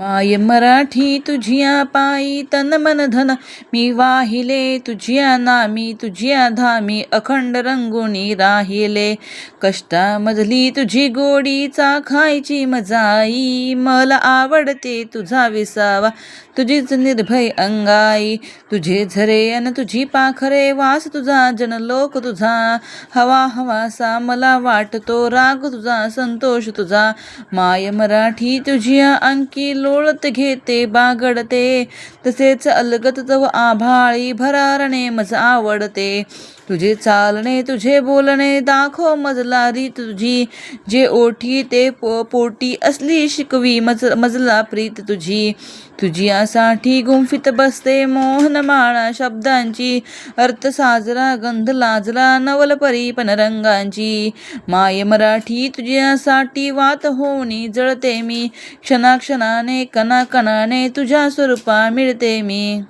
माय मराठी तुझिया पायी तन मन धन मी वाहिले तुझिया नामी तुझिया धामी अखंड रंगुनी राहिले. कष्टामधली तुझी गोडी चाखायची मजाई मला आवडते तुझा विसावा तुझीच निर्भय अंगाई. तुझे झरे अन तुझी पाखरे वास तुझा जनलोक तुझा. हवा हवासा मला वाटतो राग तुझा संतोष तुझा. माय मराठी तुझिया अंकी लोळत घेते बागडते. तसेच अलगत तव आभाळी भरारणे मज आवडते. तुझे चालणे तुझे बोलणे दाखव मजला रीत तुझी. जे ओठी ते पो पोटी असली शिकवी मज मजला प्रीत तुझी. तुझी यासाठी गुंफित बसते मोहन माळा शब्दांची. अर्थ साजरा गंध लाजला नवल परी पण रंगांची. माय मराठी तुझ्यासाठी वात होणी जळते मी. क्षणाक्षणाने कणाकणाने तुझ्या स्वरूपा मिळते मी.